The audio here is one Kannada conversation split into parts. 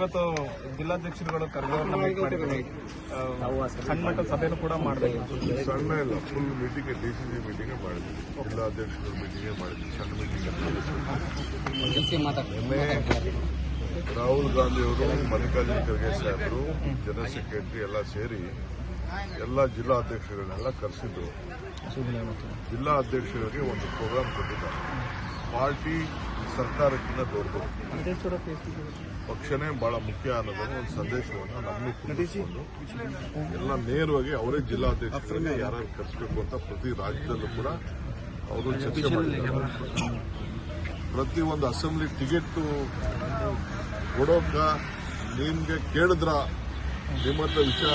ಇವತ್ತು ಜಿಲ್ಲಾಧ್ಯಕ್ಷರುಗಳು ಕರೆದವ್ರನ್ನ ಮೀಟ್ ಮಾಡಿದ್ವಿ. ಸಣ್ಣ ಮಟ್ಟದ ಸಭೆನೂ ಕೂಡ ಮಾಡಬೇಕು. ಸಣ್ಣ ಇಲ್ಲ full meeting D C C meeting ಮಾಡಿದ್ವಿ. ಜಿಲ್ಲಾಧ್ಯಕ್ಷರ ಮೀಟಿಂಗ್ ಮಾಡಿದ್ವಿ ಸಣ್ಣ ಮೀಟಿಂಗ್ ರಾಹುಲ್ ಗಾಂಧಿ ಅವರು ಮಲ್ಲಿಕಾರ್ಜುನ ಖರ್ಗೆ ಸಾಹೇಬರು ಜನರಲ್ ಸೆಕ್ರೆಟರಿ ಎಲ್ಲ ಸೇರಿ ಎಲ್ಲ ಜಿಲ್ಲಾ ಅಧ್ಯಕ್ಷಗಳನ್ನೆಲ್ಲ ಕರೆಸಿದ್ರು ಜಿಲ್ಲಾ ಅಧ್ಯಕ್ಷರಿಗೆ ಒಂದು ಪ್ರೋಗ್ರಾಮ್ ಕೊಟ್ಟಿದ್ದಾರೆ. ಪಾರ್ಟಿ ಸರ್ಕಾರಕ್ಕಿಂತ ದೊಡ್ಡದು. ಪಕ್ಷನೇ ಬಹಳ ಮುಖ್ಯ ಅನ್ನೋದನ್ನ ಒಂದು ಸಂದೇಶವನ್ನು ನಮ್ಮನ್ನು ಕುರಿಸಿಕೊಂಡು ಎಲ್ಲ ನೇರವಾಗಿ ಅವರೇ ಜಿಲ್ಲಾಧ್ಯಕ್ಷರಿಗೆ ಯಾರು ಕರೆಸಬೇಕು ಅಂತ ಪ್ರತಿ ರಾಜ್ಯದಲ್ಲೂ ಕೂಡ ಅವರು ಚರ್ಚೆ ಮಾಡಿದ್ದಾರೆ. ಪ್ರತಿ ಒಂದು ಅಸೆಂಬ್ಲಿ ಟಿಕೆಟ್ ಕೊಡೋಕ ನಿಮ್ಗೆ ಕೇಳಿದ್ರ? ನಿಮ್ಮ ಹತ್ರ ವಿಚಾರ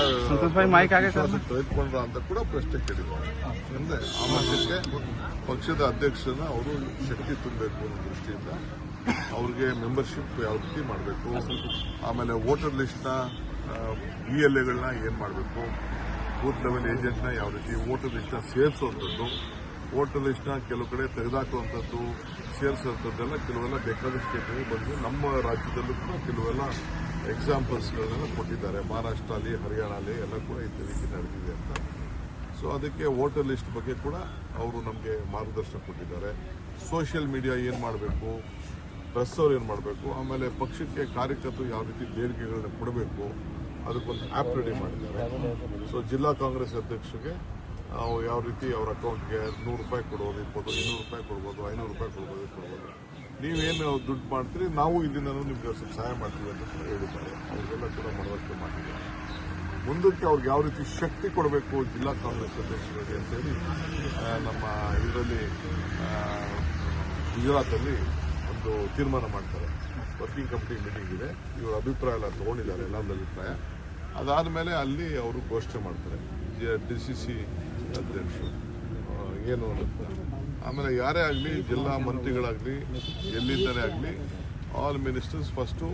ತೆಗೆದುಕೊಂಡ್ರ ಅಂತ ಕೂಡ ಪ್ರಶ್ನೆ ಕೇಳಿದ್ರು. ಅಂದ್ರೆ ಆ ಮಟ್ಟಕ್ಕೆ ಪಕ್ಷದ ಅಧ್ಯಕ್ಷರನ್ನ ಅವರು ಶಕ್ತಿ ತುಂಬಬೇಕು ಅನ್ನೋ ದೃಷ್ಟಿಯಿಂದ ಅವ್ರಿಗೆ ಮೆಂಬರ್ಶಿಪ್ ಯಾವ ರೀತಿ ಮಾಡಬೇಕು? ಆಮೇಲೆ ವೋಟರ್ ಲಿಸ್ಟ್ನ ಇ ಎಲ್ ಎಗಳನ್ನ ಏನು ಮಾಡಬೇಕು? ಬೂತ್ ಲೆವೆಲ್ ಏಜೆಂಟ್ನ ಯಾವ ರೀತಿ ವೋಟರ್ ಲಿಸ್ಟ್ನ ಸೇರಿಸುವಂಥದ್ದು ವೋಟರ್ ಲಿಸ್ಟ್ನ ಕೆಲವು ಕಡೆ ತೆಗೆದಾಕುವಂಥದ್ದು ಸೇರಿಸುವಂಥದ್ದೆಲ್ಲ ಕೆಲವೆಲ್ಲ ಬೇಕಾದಷ್ಟು ಸ್ಟೇಟ್ಗಳಿಗೆ ಬಂದು ನಮ್ಮ ರಾಜ್ಯದಲ್ಲೂ ಕೂಡ ಕೆಲವೆಲ್ಲ ಎಕ್ಸಾಂಪಲ್ಸ್ಗಳನ್ನೆಲ್ಲ ಕೊಟ್ಟಿದ್ದಾರೆ. ಮಹಾರಾಷ್ಟ್ರ ಅಲ್ಲಿ ಹರಿಯಾಣ ಅಲ್ಲಿ ಎಲ್ಲ ಕೂಡ ಈ ರೀತಿ ನಡೆದಿದೆ ಅಂತ. ಸೊ ಅದಕ್ಕೆ ವೋಟರ್ ಲಿಸ್ಟ್ ಬಗ್ಗೆ ಕೂಡ ಅವರು ನಮಗೆ ಮಾರ್ಗದರ್ಶನ ಕೊಟ್ಟಿದ್ದಾರೆ. ಸೋಷಿಯಲ್ ಮೀಡಿಯಾ ಏನು ಮಾಡಬೇಕು? ಪ್ರೆಸ್ ಅವ್ರು ಏನು ಮಾಡಬೇಕು? ಆಮೇಲೆ ಪಕ್ಷಕ್ಕೆ ಕಾರ್ಯಕರ್ತರು ಯಾವ ರೀತಿ ಬೇಡಿಕೆಗಳನ್ನ ಕೊಡಬೇಕು, ಅದಕ್ಕೊಂದು ಆ್ಯಪ್ ರೆಡಿ ಮಾಡಿದ್ದಾರೆ. ಸೊ ಜಿಲ್ಲಾ ಕಾಂಗ್ರೆಸ್ ಅಧ್ಯಕ್ಷರಿಗೆ ನಾವು ಯಾವ ರೀತಿ ಅವ್ರ ಅಕೌಂಟ್ಗೆ ನೂರು ರೂಪಾಯಿ ಕೊಡ್ಬೋದು ಇರ್ಬೋದು ಇನ್ನೂರು ರೂಪಾಯಿ ಕೊಡ್ಬೋದು, ಐನೂರು ರೂಪಾಯಿ ಕೊಡ್ಬೋದು ಕೊಡ್ಬೋದು. ನೀವೇನು ದುಡ್ಡು ಮಾಡ್ತೀರಿ, ನಾವು ಇಲ್ಲಿಂದ ನಿಮಗೆ ಸ್ವಲ್ಪ ಸಹಾಯ ಮಾಡ್ತೀವಿ ಅಂತ ಕೂಡ ಹೇಳಿದ್ದಾರೆ. ಅವರೆಲ್ಲ ಕೂಡ ಮನವರಿಕೆ ಮಾಡಿದ್ದಾರೆ. ಮುಂದಕ್ಕೆ ಅವ್ರಿಗೆ ಯಾವ ರೀತಿ ಶಕ್ತಿ ಕೊಡಬೇಕು ಜಿಲ್ಲಾ ಕಾಂಗ್ರೆಸ್ ಅಧ್ಯಕ್ಷರಿಗೆ ಅಂತೇಳಿ ನಮ್ಮ ಇದರಲ್ಲಿ ಗುಜರಾತಲ್ಲಿ ಒಂದು ತೀರ್ಮಾನ ಮಾಡ್ತಾರೆ. ವರ್ಕಿಂಗ್ ಕಮಿಟಿ ಮೀಟಿಂಗ್ ಇದೆ. ಇವರು ಅಭಿಪ್ರಾಯ ಎಲ್ಲ ತಗೊಂಡಿದ್ದಾರೆ ಎಲ್ಲರ ಅಭಿಪ್ರಾಯ ಅದಾದಮೇಲೆ ಅಲ್ಲಿ ಅವರು ಘೋಷಣೆ ಮಾಡ್ತಾರೆ. ಡಿ ಸಿ ಸಿ ಅಧ್ಯಕ್ಷರು ಏನು ಆಮೇಲೆ ಯಾರೇ ಆಗಲಿ, ಜಿಲ್ಲಾ ಮಂತ್ರಿಗಳಾಗಲಿ ಎಲ್ಲಿಂದನೇ ಆಗಲಿ ಆಲ್ ಮಿನಿಸ್ಟರ್ಸ್ ಫಸ್ಟು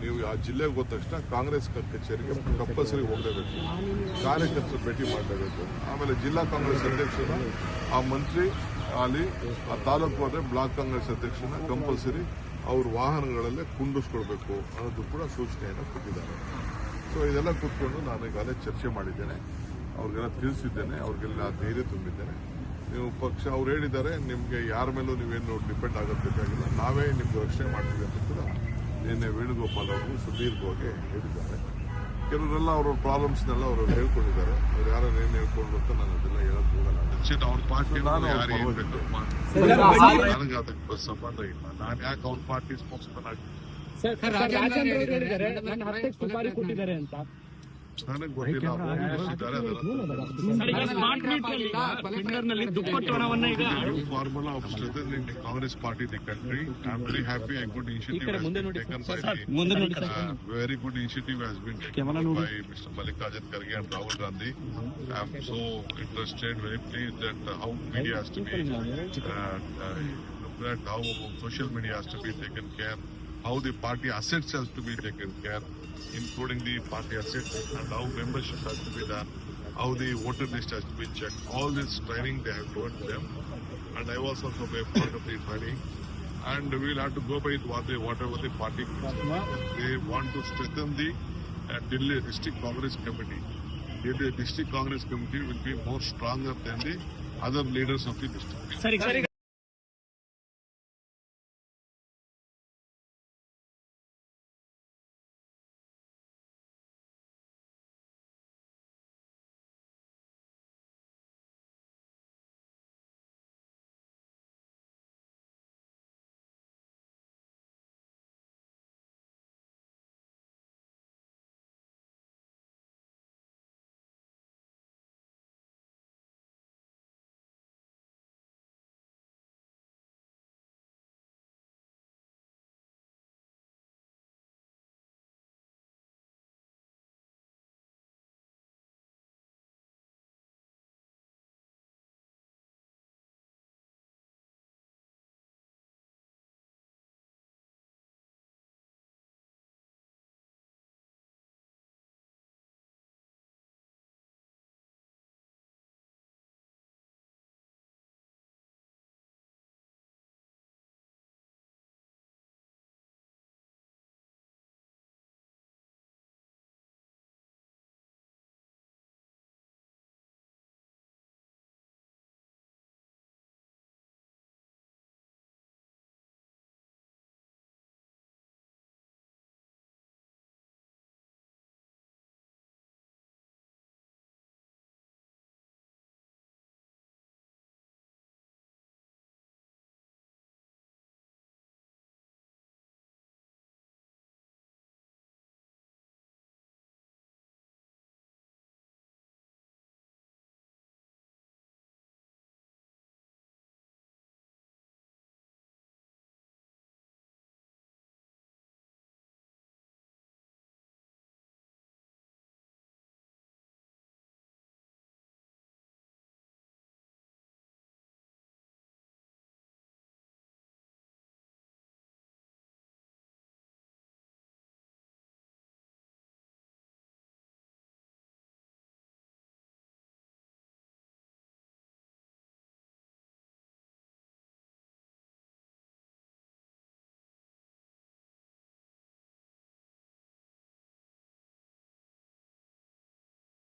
ನೀವು ಆ ಜಿಲ್ಲೆಗೆ ಹೋದ ತಕ್ಷಣ ಕಾಂಗ್ರೆಸ್ ಕಚೇರಿಗೆ ಕಂಪಲ್ಸರಿ ಹೋಗಲೇಬೇಕು. ಕಾರ್ಯಕರ್ತರು ಭೇಟಿ ಮಾಡಲೇಬೇಕು. ಆಮೇಲೆ ಜಿಲ್ಲಾ ಕಾಂಗ್ರೆಸ್ ಅಧ್ಯಕ್ಷರು, ಆ ಮಂತ್ರಿ ಅಲ್ಲಿ ಆ ತಾಲೂಕು ಹೋದ್ರೆ ಬ್ಲಾಕ್ ಕಾಂಗ್ರೆಸ್ ಅಧ್ಯಕ್ಷನ ಕಂಪಲ್ಸರಿ ಅವ್ರ ವಾಹನಗಳಲ್ಲೇ ಕುಂಡಿಸ್ಕೊಳ್ಬೇಕು ಅನ್ನೋದು ಕೂಡ ಸೂಚನೆಯನ್ನು ಕೊಟ್ಟಿದ್ದಾರೆ. ಸೊ ಇದೆಲ್ಲ ಕೂತ್ಕೊಂಡು ನಾನು ಈಗಾಗಲೇ ಚರ್ಚೆ ಮಾಡಿದ್ದೇನೆ. ಅವ್ರಿಗೆಲ್ಲ ತಿಳಿಸಿದ್ದೇನೆ. ಅವ್ರಿಗೆಲ್ಲ ಧೈರ್ಯ ತುಂಬಿದ್ದೇನೆ. ನೀವು ಪಕ್ಷ, ಅವ್ರು ಹೇಳಿದ್ದಾರೆ, ನಿಮಗೆ ಯಾರ ಮೇಲೂ ನೀವೇನು ಡಿಪೆಂಡ್ ಆಗೋದಕ್ಕಾಗಿಲ್ಲ ನಾವೇ ನಿಮ್ಗೆ ರಕ್ಷಣೆ ಮಾಡ್ತೀವಿ ಅಂತ ಕೂಡ ನಿನ್ನೆ ವೇಣುಗೋಪಾಲ್ ಅವರು ಸುದೀರ್ಘವಾಗಿ ಹೇಳಿದ್ದಾರೆ. ಕೆಲವರೆಲ್ಲ ಅವ್ರ ಪ್ರಾಬ್ಲಮ್ಸ್ನೆಲ್ಲ ಅವರು ಹೇಳ್ಕೊಂಡಿದ್ದಾರೆ ಅವ್ರು ಯಾರು ಏನು ಹೇಳ್ಕೊಂಡು ಅಂತ ನಾನು ಅದೆಲ್ಲ ಹೇಳಕ್ ಹೋಗಲ್ಲ ಅವ್ರ ಪಾರ್ಟಿ ನಾನು ನನಗೆ ಅದಕ್ಕೆ ಸಂಬಂಧ ಇಲ್ಲ ನಾನು ಯಾಕೆ ಅವ್ರ ಪಾರ್ಟಿ ಸ್ಪೋಕ್ಸ್ಮನ್ ಆಗಿ ಸರ್ ರಾಜೇಂದ್ರ ಅವರು ಹೇಳಿದ್ದಾರೆ ನನ್ನ ಹತ್ಯೆಗೆ ಸುಪಾರಿ ಕೊಟ್ಟಿದ್ದಾರೆ ಅಂತ ನನಗೆ ಗೊತ್ತಿಲ್ಲ ಅವ್ರು ತಿಳಿಸಿದ್ದಾರೆ ಸರ್, ಈಗ ಸ್ಮಾರ್ಟ್ ಮೀಟರ್ ನಲ್ಲಿ ದುಪ್ಪಟ್ಟು ಹಣವನ್ನ ಈಗ new formula of strengthening the Congress party in the country. I'm very happy a good initiative has been taken by the, uh, very good initiative has been taken by Mr. Mallikarjun Kharge and Rahul Gandhi. I'm so interested, very pleased that uh, how media has to be, uh, uh, looked at how social media has to be taken care, how the party assets has to be taken care, including the party assets and how membership has to be done, how the voter list has to be checked. All this training they have given them, and I was also a part of the training. And we'll have to go by what they, whatever the party they want to strengthen the uh, Delhi District Congress Committee. If The District Congress Committee will be more stronger than the other leaders of the district. Sorry, sorry.